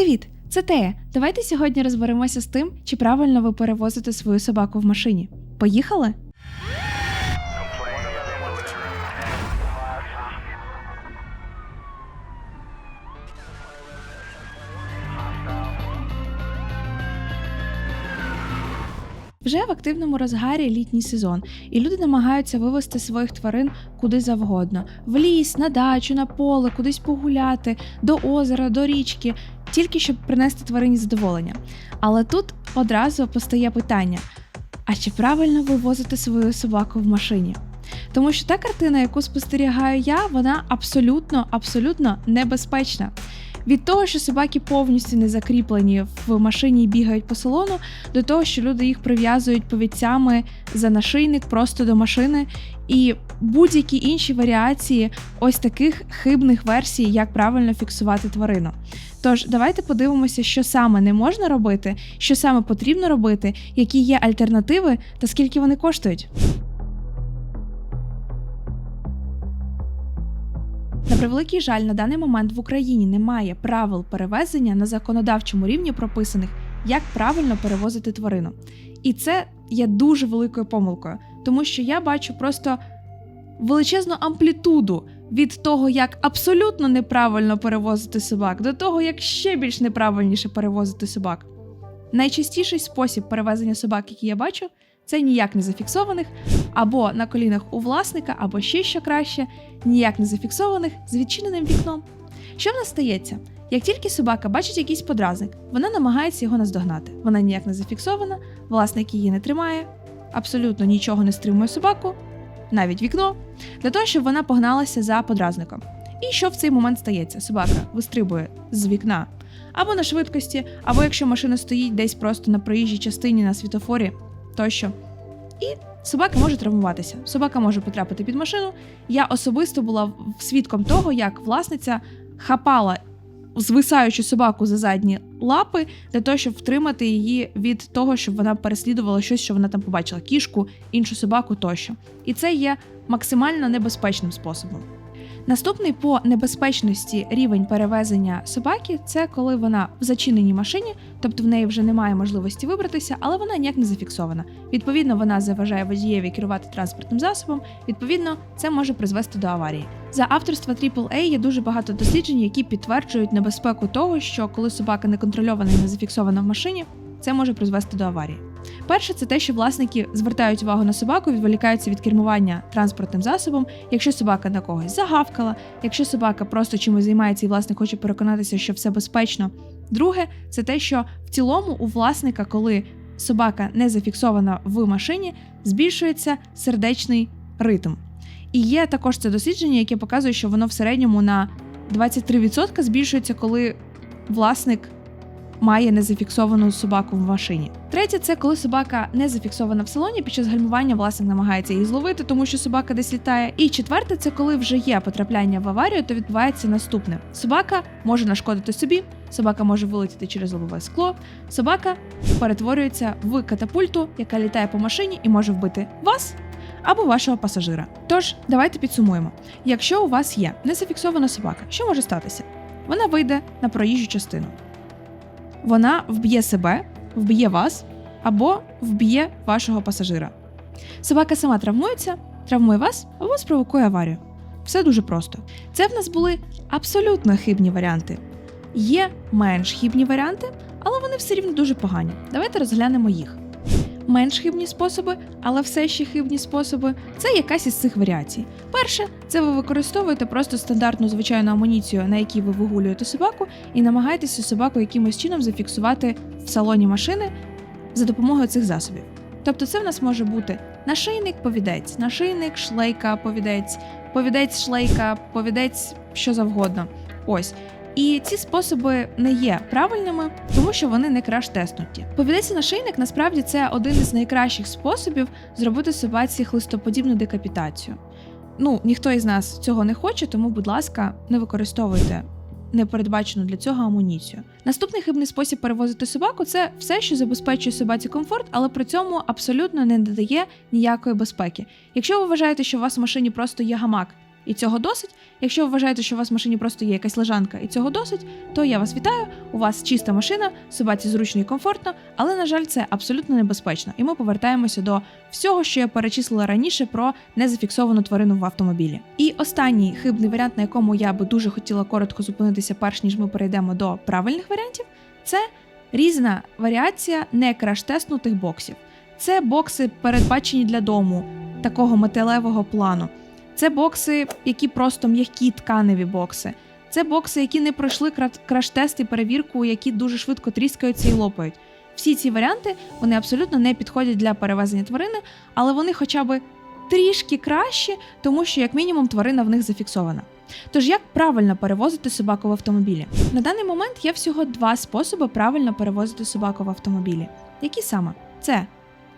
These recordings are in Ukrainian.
Привіт! Це Тея. Давайте сьогодні розберемося з тим, чи правильно ви перевозите свою собаку в машині. Поїхали? Вже в активному розгарі літній сезон, і люди намагаються вивести своїх тварин куди завгодно: в ліс, на дачу, на поле, кудись погуляти, до озера, до річки, тільки щоб принести тварині задоволення. Але тут одразу постає питання: а чи правильно ви возите свою собаку в машині? Тому що та картина, яку спостерігаю я, вона абсолютно, абсолютно небезпечна. Від того, що собаки повністю не закріплені в машині і бігають по салону, до того, що люди їх прив'язують повідцями за нашийник просто до машини, і будь-які інші варіації ось таких хибних версій, як правильно фіксувати тварину. Тож, давайте подивимося, що саме не можна робити, що саме потрібно робити, які є альтернативи та скільки вони коштують. На превеликий жаль, на даний момент в Україні немає правил перевезення на законодавчому рівні прописаних, як правильно перевозити тварину. І це є дуже великою помилкою, тому що я бачу просто величезну амплітуду від того, як абсолютно неправильно перевозити собак, до того, як ще більш неправильніше перевозити собак. Найчастіший спосіб перевезення собак, який я бачу, це ніяк не зафіксованих, або на колінах у власника, або ще що краще, ніяк не зафіксованих з відчиненим вікном. Що в нас стається? Як тільки собака бачить якийсь подразник, вона намагається його наздогнати. Вона ніяк не зафіксована, власник її не тримає, абсолютно нічого не стримує собаку, навіть вікно, для того, щоб вона погналася за подразником. І що в цей момент стається? Собака вистрибує з вікна або на швидкості, або якщо машина стоїть десь просто на проїжджій частині на світофорі тощо. І собака може травмуватися. Собака може потрапити під машину. Я особисто була свідком того, як власниця хапала звисаючу собаку за задні лапи для того, щоб втримати її від того, щоб вона переслідувала щось, що вона там побачила: кішку, іншу собаку тощо. І це є максимально небезпечним способом. Наступний по небезпечності рівень перевезення собаки це коли вона в зачиненій машині, тобто в неї вже немає можливості вибратися, але вона ніяк не зафіксована. Відповідно, вона заважає водієві керувати транспортним засобом. Відповідно, це може призвести до аварії. За авторства AAA є дуже багато досліджень, які підтверджують небезпеку того, що коли собака не контрольована і не зафіксована в машині, це може призвести до аварії. Перше, це те, що власники звертають увагу на собаку, відволікаються від кермування транспортним засобом, якщо собака на когось загавкала, якщо собака просто чимось займається і власник хоче переконатися, що все безпечно. Друге, це те, що в цілому у власника, коли собака не зафіксована в машині, збільшується сердечний ритм. І є також це дослідження, яке показує, що воно в середньому на 23% збільшується, коли власник має незафіксовану собаку в машині. Третє це коли собака не зафіксована в салоні, під час гальмування власник намагається її зловити, тому що собака десь літає. І четверте, це коли вже є потрапляння в аварію, то відбувається наступне: собака може нашкодити собі, собака може вилетіти через лобове скло, собака перетворюється в катапульту, яка літає по машині і може вбити вас. Або вашого пасажира. Тож, давайте підсумуємо: якщо у вас є незафіксована собака, що може статися? Вона вийде на проїжджу частину вона вб'є себе, вб'є вас або вб'є вашого пасажира. Собака сама травмується, травмує вас або спровокує аварію. Все дуже просто. Це в нас були абсолютно хибні варіанти. Є менш хибні варіанти, але вони все рівно дуже погані. Давайте розглянемо їх. Менш хибні способи, але все ще хибні способи це якась із цих варіацій. Перше, це ви використовуєте просто стандартну звичайну амуніцію, на якій ви вигулюєте собаку, і намагаєтеся собаку якимось чином зафіксувати в салоні машини за допомогою цих засобів. Тобто, це в нас може бути нашийник, повідець, нашийник, шлейка, повідець, повідець, шлейка, повідець, що завгодно. Ось. І ці способи не є правильними, тому що вони не краш-тестнуті. Повідеться нашийник насправді це один із найкращих способів зробити собаці хлистоподібну декапітацію. Ну, ніхто із нас цього не хоче, тому, будь ласка, не використовуйте непередбачену для цього амуніцію. Наступний хибний спосіб перевозити собаку це все, що забезпечує собаці комфорт, але при цьому абсолютно не надає ніякої безпеки. Якщо ви вважаєте, що у вас в машині просто є гамак, і цього досить. Якщо ви вважаєте, що у вас в машині просто є якась лежанка і цього досить, то я вас вітаю. У вас чиста машина, собаці зручно і комфортно, але на жаль, це абсолютно небезпечно. І ми повертаємося до всього, що я перечислила раніше про незафіксовану тварину в автомобілі. І останній хибний варіант, на якому я би дуже хотіла коротко зупинитися, перш ніж ми перейдемо до правильних варіантів, це різна варіація не краш-тестнутих боксів. Це бокси передбачені для дому, такого металевого плану. Це бокси, які просто м'які тканеві бокси. Це бокси, які не пройшли краш-тест і перевірку, які дуже швидко тріскаються і лопають. Всі ці варіанти вони абсолютно не підходять для перевезення тварини, але вони хоча б трішки кращі, тому що, як мінімум, тварина в них зафіксована. Тож як правильно перевозити собаку в автомобілі? На даний момент є всього два способи правильно перевозити собаку в автомобілі. Які саме? Це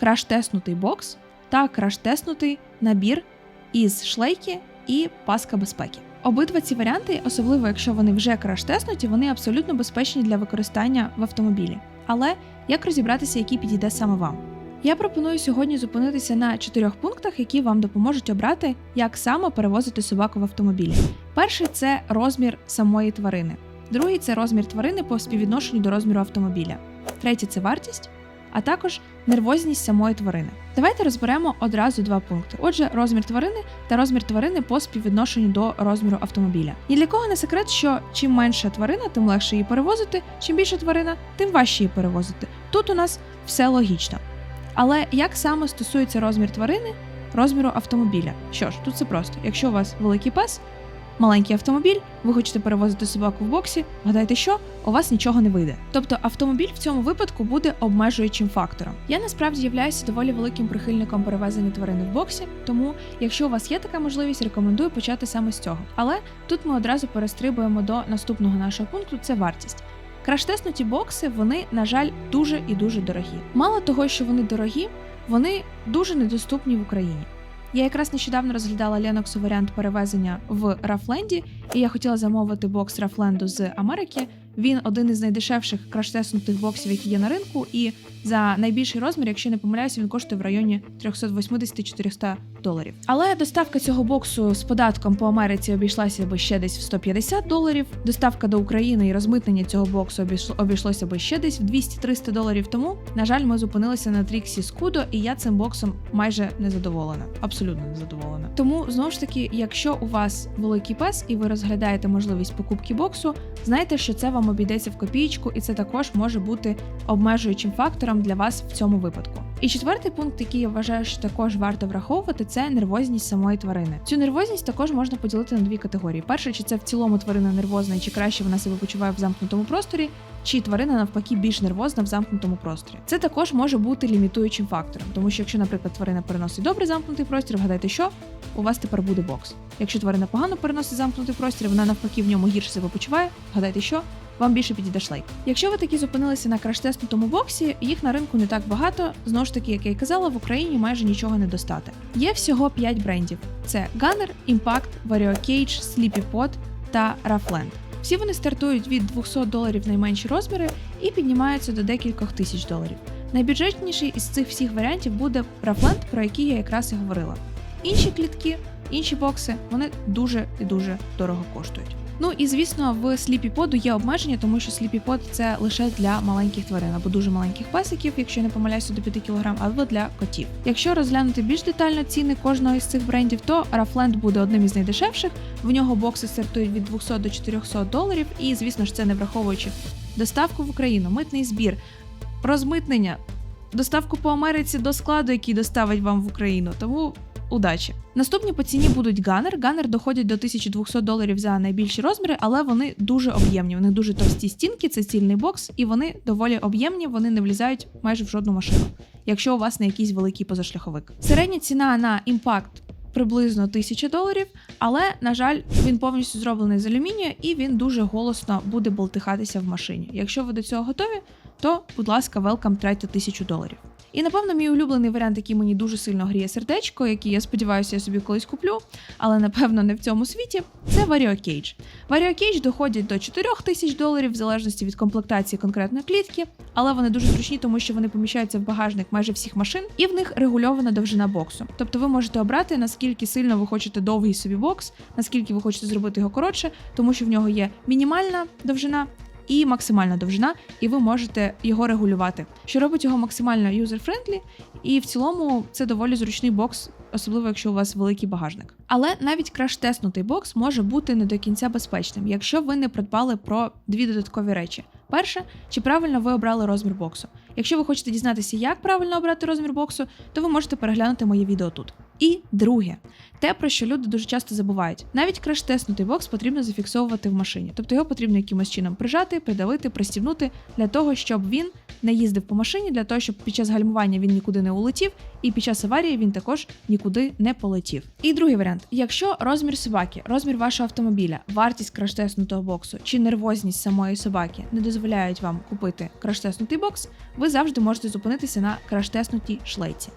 краш-теснутий бокс та краш-теснутий набір із шлейки і паска безпеки. Обидва ці варіанти, особливо якщо вони вже краш-теснуті, вони абсолютно безпечні для використання в автомобілі. Але як розібратися, який підійде саме вам? Я пропоную сьогодні зупинитися на чотирьох пунктах, які вам допоможуть обрати, як саме перевозити собаку в автомобілі. Перший це розмір самої тварини. Другий це розмір тварини по співвідношенню до розміру автомобіля. Третє це вартість, а також нервозність самої тварини. Давайте розберемо одразу два пункти. Отже, розмір тварини та розмір тварини по співвідношенню до розміру автомобіля. Ні для кого не секрет, що чим менша тварина, тим легше її перевозити, чим більша тварина, тим важче її перевозити. Тут у нас все логічно. Але як саме стосується розмір тварини, розміру автомобіля? Що ж, тут все просто. Якщо у вас великий пес, маленький автомобіль, ви хочете перевозити собаку в боксі, гадайте що, у вас нічого не вийде. Тобто автомобіль в цьому випадку буде обмежуючим фактором. Я насправді являюся доволі великим прихильником перевезення тварини в боксі, тому якщо у вас є така можливість, рекомендую почати саме з цього. Але тут ми одразу перестрибуємо до наступного нашого пункту це вартість. Краш-теснуті бокси, вони, на жаль, дуже і дуже дорогі. Мало того, що вони дорогі, вони дуже недоступні в Україні. Я якраз нещодавно розглядала Леноксу варіант перевезення в Рафленді, і я хотіла замовити бокс Рафленду з Америки. Він один із найдешевших краш-теснутих боксів, які є на ринку, і за найбільший розмір, якщо не помиляюся, він коштує в районі 380-400 доларів. Але доставка цього боксу з податком по Америці обійшлася би ще десь в 150 доларів. Доставка до України і розмитнення цього боксу обійшлося би ще десь в 200-300 доларів. Тому, на жаль, ми зупинилися на Тріксі Скудо, і я цим боксом майже не задоволена. Абсолютно не задоволена. Тому знову ж таки, якщо у вас великий пес і ви розглядаєте можливість покупки боксу, знайте, що це вам обійдеться в копієчку, і це також може бути обмежуючим фактором для вас в цьому випадку. І четвертий пункт, який я вважаю, що також варто враховувати, це нервозність самої тварини. Цю нервозність також можна поділити на дві категорії: перше, чи це в цілому тварина нервозна, і чи краще вона себе почуває в замкнутому просторі, чи тварина навпаки більш нервозна в замкнутому просторі. Це також може бути лімітуючим фактором, тому що якщо, наприклад, тварина переносить добре замкнутий простір, вгадайте, що у вас тепер буде бокс. Якщо тварина погано переносить замкнутий простір, вона навпаки в ньому гірше себе почуває, вгадайте, що вам більше підійде шлейк. Якщо ви такі зупинилися на краш-теснутому боксі, їх на ринку не так багато. Знову ж таки, як я й казала, в Україні майже нічого не достати. Є всього 5 брендів: це Gunner, Impact, VarioCage, SleepyPod та Roughland. Всі вони стартують від 200 доларів найменші розміри і піднімаються до декількох тисяч доларів. Найбюджетніший із цих всіх варіантів буде Roughland, про який я якраз і говорила. Інші клітки, інші бокси, вони дуже і дуже дорого коштують. Ну і звісно, в сліпіподу є обмеження, тому що сліпіпод це лише для маленьких тварин або дуже маленьких песиків, якщо я не помиляюся до 5 кг, або для котів. Якщо розглянути більш детально ціни кожного із цих брендів, то Рафленд буде одним із найдешевших. В нього бокси стартують від 200 до 400 доларів, і звісно ж це не враховуючи доставку в Україну, митний збір, розмитнення, доставку по Америці до складу, який доставить вам в Україну. Тому удачі. Наступні по ціні будуть ганер. Ганер доходять до 1200 доларів за найбільші розміри, але вони дуже об'ємні. Вони дуже товсті стінки, це цільний бокс, і вони доволі об'ємні, вони не влізають майже в жодну машину, якщо у вас не якийсь великий позашляховик. Середня ціна на імпакт. Приблизно 1000 доларів, але на жаль, він повністю зроблений з алюмінію і він дуже голосно буде болтихатися в машині. Якщо ви до цього готові, то будь ласка, велкам тратьте 1000 доларів. І напевно мій улюблений варіант, який мені дуже сильно гріє сердечко, який я сподіваюся, я собі колись куплю, але напевно не в цьому світі. Це Vario Cage. Vario Cage доходять до 4 тисяч доларів в залежності від комплектації конкретної клітки, але вони дуже зручні, тому що вони поміщаються в багажник майже всіх машин, і в них регульована довжина боксу. Тобто ви можете обрати наскільки сильно ви хочете довгий собі бокс, наскільки ви хочете зробити його коротше, тому що в нього є мінімальна довжина. І максимальна довжина, і ви можете його регулювати, що робить його максимально юзер-френдлі, і в цілому це доволі зручний бокс, особливо якщо у вас великий багажник. Але навіть краш-теснутий бокс може бути не до кінця безпечним, якщо ви не придбали про дві додаткові речі. Перше, чи правильно ви обрали розмір боксу. Якщо ви хочете дізнатися, як правильно обрати розмір боксу, то ви можете переглянути моє відео тут. І друге, те, про що люди дуже часто забувають. Навіть краш-теснутий бокс потрібно зафіксовувати в машині, тобто його потрібно якимось чином прижати, придавити, пристібнути для того, щоб він не їздив по машині, для того, щоб під час гальмування він нікуди не улетів, і під час аварії він також нікуди не полетів. І другий варіант: якщо розмір собаки, розмір вашого автомобіля, вартість краш-теснутого боксу чи нервозність самої собаки не дозволяють вам купити краш-теснутий бокс, ви завжди можете зупинитися на краш-теснутій шлейці.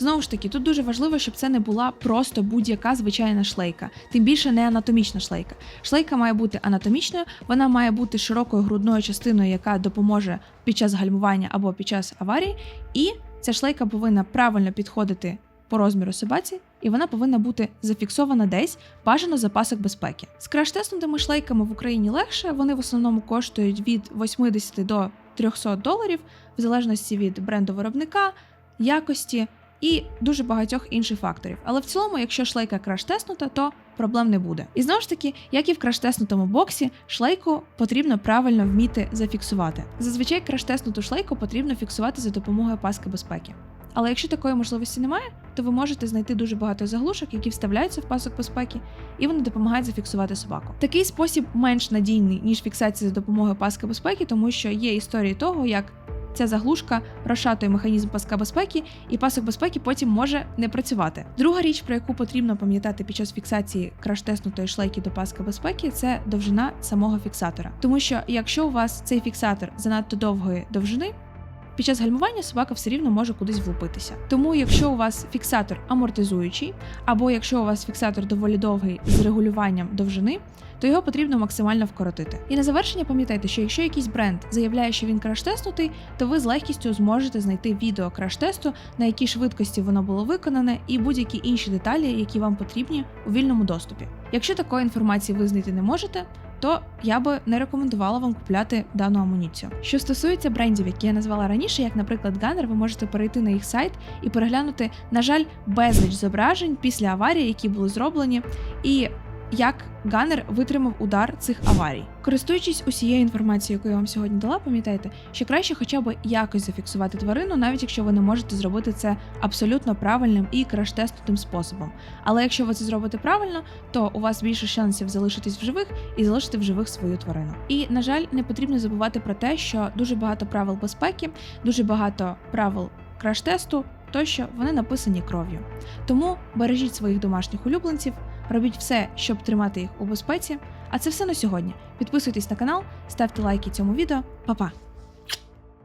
Знову ж таки, тут дуже важливо, щоб це не була просто будь-яка звичайна шлейка, тим більше не анатомічна шлейка. Шлейка має бути анатомічною, вона має бути широкою грудною частиною, яка допоможе під час гальмування або під час аварії, і ця шлейка повинна правильно підходити по розміру собаці, і вона повинна бути зафіксована десь, бажано за пасок безпеки. З краш-теснутими шлейками в Україні легше, вони в основному коштують від 80 до 300 доларів, в залежності від бренду виробника, якості і дуже багатьох інших факторів. Але в цілому, якщо шлейка краш-теснута, то проблем не буде. І знову ж таки, як і в краш-теснутому боксі, шлейку потрібно правильно вміти зафіксувати. Зазвичай краш-теснуту шлейку потрібно фіксувати за допомогою паски безпеки. Але якщо такої можливості немає, то ви можете знайти дуже багато заглушок, які вставляються в пасок безпеки, і вони допомагають зафіксувати собаку. Такий спосіб менш надійний ніж фіксація за допомогою паски безпеки, тому що є історії того, як Ця заглушка розшатує механізм паска безпеки, і пасок безпеки потім може не працювати. Друга річ, про яку потрібно пам'ятати під час фіксації краш-теснутої шлейки до паска безпеки, це довжина самого фіксатора. Тому що якщо у вас цей фіксатор занадто довгої довжини, під час гальмування собака все рівно може кудись влупитися. Тому, якщо у вас фіксатор амортизуючий, або якщо у вас фіксатор доволі довгий з регулюванням довжини, то його потрібно максимально вкоротити. І на завершення пам'ятайте, що якщо якийсь бренд заявляє, що він краш-теснутий, то ви з легкістю зможете знайти відео краш-тесту, на якій швидкості воно було виконане, і будь-які інші деталі, які вам потрібні у вільному доступі. Якщо такої інформації ви знайти не можете, то я би не рекомендувала вам купляти дану амуніцію. Що стосується брендів, які я назвала раніше, як, наприклад, Gunner, ви можете перейти на їх сайт і переглянути, на жаль, безліч зображень після аварії, які були зроблені, і як Ганнер витримав удар цих аварій. Користуючись усією інформацією, яку я вам сьогодні дала, пам'ятайте, що краще хоча б якось зафіксувати тварину, навіть якщо ви не можете зробити це абсолютно правильним і краш-тестнутим способом. Але якщо ви це зробите правильно, то у вас більше шансів залишитись в живих і залишити в живих свою тварину. І на жаль, не потрібно забувати про те, що дуже багато правил безпеки, дуже багато правил краш-тесту. Тощо вони написані кров'ю. Тому бережіть своїх домашніх улюбленців, робіть все, щоб тримати їх у безпеці. А це все на сьогодні. Підписуйтесь на канал, ставте лайки цьому відео. Па-па!